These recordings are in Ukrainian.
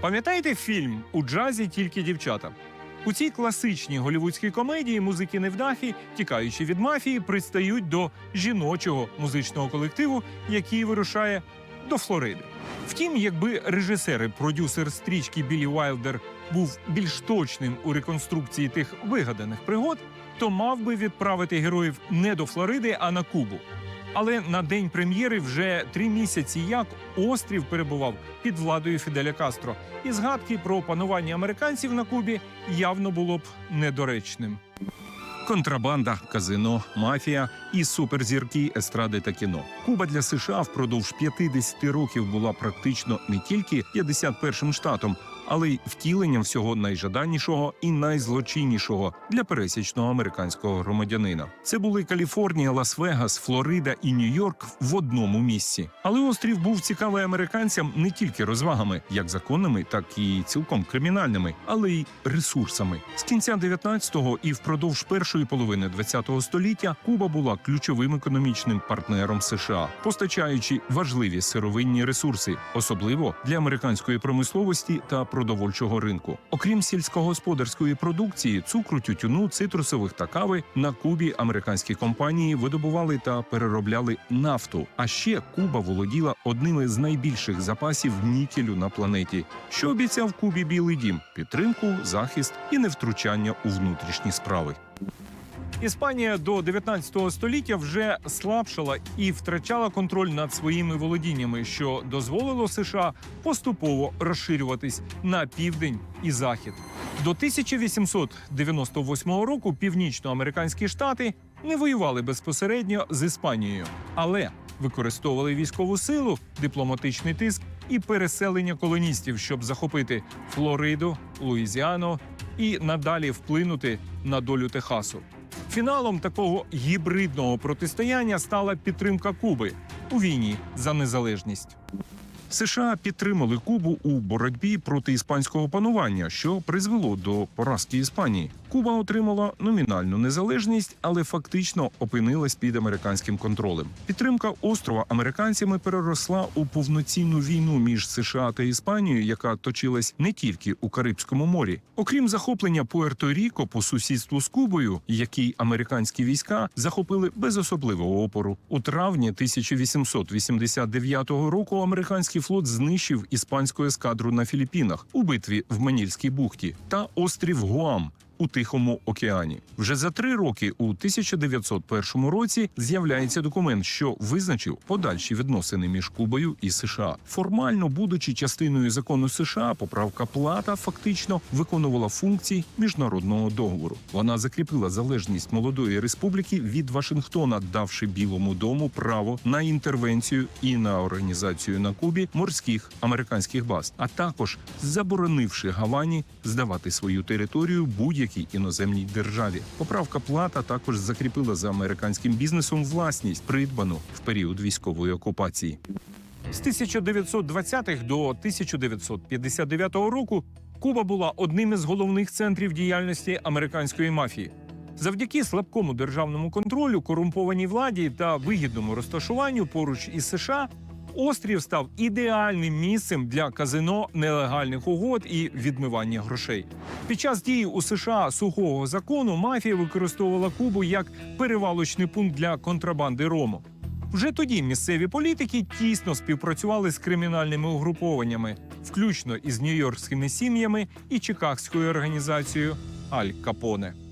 Пам'ятаєте фільм у джазі тільки дівчата? У цій класичній голівудській комедії музики невдахи, тікаючи від мафії, пристають до жіночого музичного колективу, який вирушає до Флориди. Втім, якби режисер і продюсер стрічки Біллі Уайлдер був більш точним у реконструкції тих вигаданих пригод, то мав би відправити героїв не до Флориди, а на Кубу. Але на день прем'єри вже три місяці як острів перебував під владою Фіделя Кастро, і згадки про панування американців на Кубі явно було б недоречним. Контрабанда, казино, мафія і суперзірки естради та кіно. Куба для США впродовж 50 років була практично не тільки 51-м штатом, але й втіленням всього найжаданішого і найзлочиннішого для пересічного американського громадянина. Це були Каліфорнія, Лас-Вегас, Флорида і Нью-Йорк в одному місці. Але острів був цікавий американцям не тільки розвагами, як законними, так і цілком кримінальними, але й ресурсами. З кінця 19-го і впродовж першої половини 20-го століття Куба була ключовим економічним партнером США, постачаючи важливі сировинні ресурси, особливо для американської промисловості та продовольчого ринку. Окрім сільськогосподарської продукції, цукру, тютюну, цитрусових та кави на Кубі американські компанії видобували та переробляли нафту. А ще Куба володіла одними з найбільших запасів нікелю на планеті, що обіцяв Кубі Білий Дім підтримку, захист і невтручання у внутрішні справи. Іспанія до 19 століття вже слабшала і втрачала контроль над своїми володіннями, що дозволило США поступово розширюватись на південь і захід. До 1898 року північноамериканські штати не воювали безпосередньо з Іспанією, але використовували військову силу, дипломатичний тиск і переселення колоністів, щоб захопити Флориду, Луїзіану і надалі вплинути на долю Техасу. Фіналом такого гібридного протистояння стала підтримка Куби у війні за незалежність. США підтримали Кубу у боротьбі проти іспанського панування, що призвело до поразки Іспанії. Куба отримала номінальну незалежність, але фактично опинилась під американським контролем. Підтримка острова американцями переросла у повноцінну війну між США та Іспанією, яка точилась не тільки у Карибському морі. Окрім захоплення Пуерто-Ріко по сусідству з Кубою, який американські війська захопили без особливого опору. У травні 1889 року американський флот знищив іспанську ескадру на Філіппінах у битві в Манільській бухті та острів Гуам. У Тихому океані вже за три роки, у 1901 році, з'являється документ, що визначив подальші відносини між Кубою і США. Формально будучи частиною закону США, поправка плата фактично виконувала функції міжнародного договору. Вона закріпила залежність молодої республіки від Вашингтона, давши Білому дому право на інтервенцію і на організацію на Кубі морських американських баз, а також заборонивши Гавані здавати свою територію будь-якій іноземній державі. Поправка плата також закріпила за американським бізнесом власність, придбану в період військової окупації. З 1920-х до 1959 року Куба була одним із головних центрів діяльності американської мафії. Завдяки слабкому державному контролю, корумпованій владі та вигідному розташуванню поруч із США, острів став ідеальним місцем для казино нелегальних угод і відмивання грошей. Під час дії у США сухого закону мафія використовувала Кубу як перевалочний пункт для контрабанди рому. Вже тоді місцеві політики тісно співпрацювали з кримінальними угрупованнями, включно із нью-йоркськими сім'ями і чикагською організацією Аль Капоне.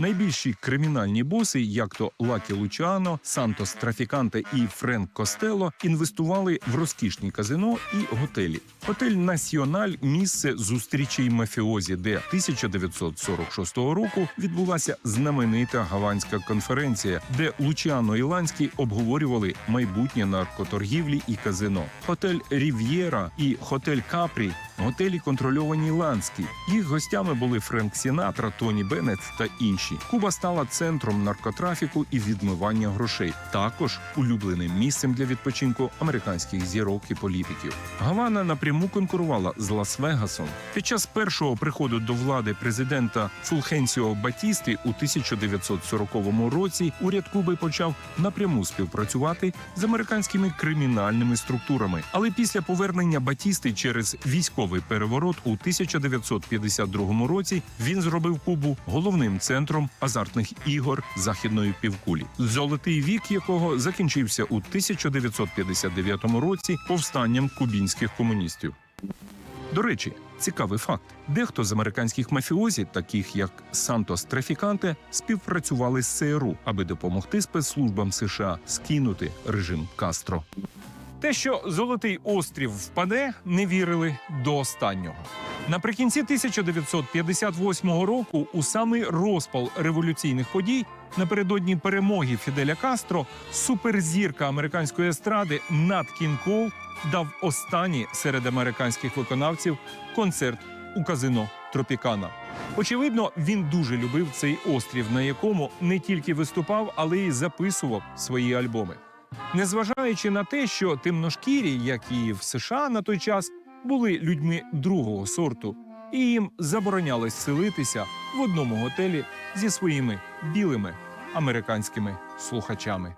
Найбільші кримінальні боси, як то Лакі Лучано, Сантос Трафіканте і Френк Костело, інвестували в розкішні казино і готелі. Готель Національ місце зустрічей мафіозі, де 1946 року відбулася знаменита гаванська конференція, де Лучано і Ланський обговорювали майбутнє наркоторгівлі і казино. Готель Рів'єра і Хотель Капрі. Готелі контрольовані Ланські. Їх гостями були Френк Сінатра, Тоні Беннет та інші. Куба стала центром наркотрафіку і відмивання грошей, також улюбленим місцем для відпочинку американських зірок і політиків. Гавана напряму конкурувала з Лас-Вегасом. Під час першого приходу до влади президента Фулхенсіо Батісти у 1940 році уряд Куби почав напряму співпрацювати з американськими кримінальними структурами. Але після повернення Батісти через військове урядовий переворот у 1952 році він зробив Кубу головним центром азартних ігор західної півкулі, золотий вік якого закінчився у 1959 році повстанням кубінських комуністів. До речі, цікавий факт: дехто з американських мафіозі, таких як Сантос Трафіканте, співпрацювали з ЦРУ, аби допомогти спецслужбам США скинути режим Кастро. Те, що Золотий острів впаде, не вірили до останнього. Наприкінці 1958 року, у самий розпал революційних подій, напередодні перемоги Фіделя Кастро, суперзірка американської естради Нат Кін Кол дав останній серед американських виконавців концерт у казино Тропікана. Очевидно, він дуже любив цей острів, на якому не тільки виступав, але й записував свої альбоми. Незважаючи на те, що темношкірі, як і в США на той час, були людьми другого сорту, і їм заборонялось селитися в одному готелі зі своїми білими американськими слухачами.